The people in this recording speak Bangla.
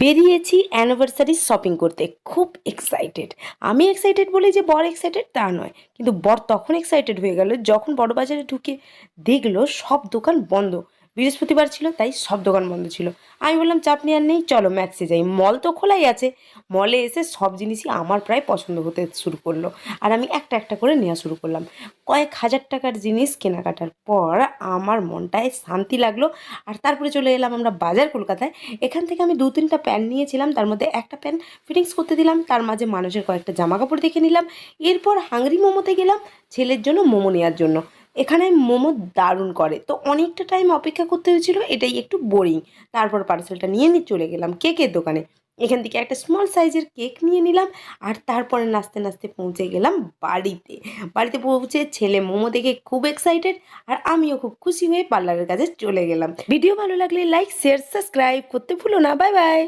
বেরিয়েছি অ্যানিভার্সারি শপিং করতে। খুব এক্সাইটেড আমি এক্সাইটেড বলি যে বর এক্সাইটেড তা নয়। কিন্তু বর তখন এক্সাইটেড হয়ে গেল। যখন বড় বাজারে ঢুকে দেখল সব দোকান বন্ধ। বৃহস্পতিবার ছিল, তাই সব দোকান বন্ধ ছিল। আমি বললাম, চাপ নেওয়ার নেই, চলো ম্যাক্সে যাই। মল তো খোলাই আছে। মলে এসে সব জিনিসই আমার প্রায় পছন্দ হতে শুরু করল। আর আমি একটা একটা করে নেওয়া শুরু করলাম। কয়েক হাজার টাকার জিনিস কেনাকাটার পর আমার মনটায় শান্তি লাগল। আর তারপরে চলে এলাম আমরা বাজার কলকাতায়। এখান থেকে আমি দু তিনটা প্যান্ট নিয়েছিলাম। তার মধ্যে একটা প্যান্ট ফিটিংস করতে দিলাম। তার মাঝে মানুষের কয়েকটা জামা কাপড় দেখে নিলাম। এরপর হাংরি মোমোতে গেলাম ছেলের জন্য মোমো নেওয়ার জন্য। এখানে মোমো দারুণ করে। তো অনেকটা টাইম অপেক্ষা করতে হয়েছিল, এটাই একটু বোরিং তারপর পার্সেলটা নিয়ে নিয়ে চলে গেলাম কেকের দোকানে। এখান থেকে একটা স্মল সাইজের কেক নিয়ে নিলাম, আর তারপরে নাচতে নাচতে পৌঁছে গেলাম বাড়িতে। বাড়িতে পৌঁছে ছেলে মোমো দেখে খুব এক্সাইটেড আর আমিও খুব খুশি হয়ে পার্লারের কাছে চলে গেলাম। ভিডিও ভালো লাগলে লাইক শেয়ার সাবস্ক্রাইব করতে ভুলো না। Bye bye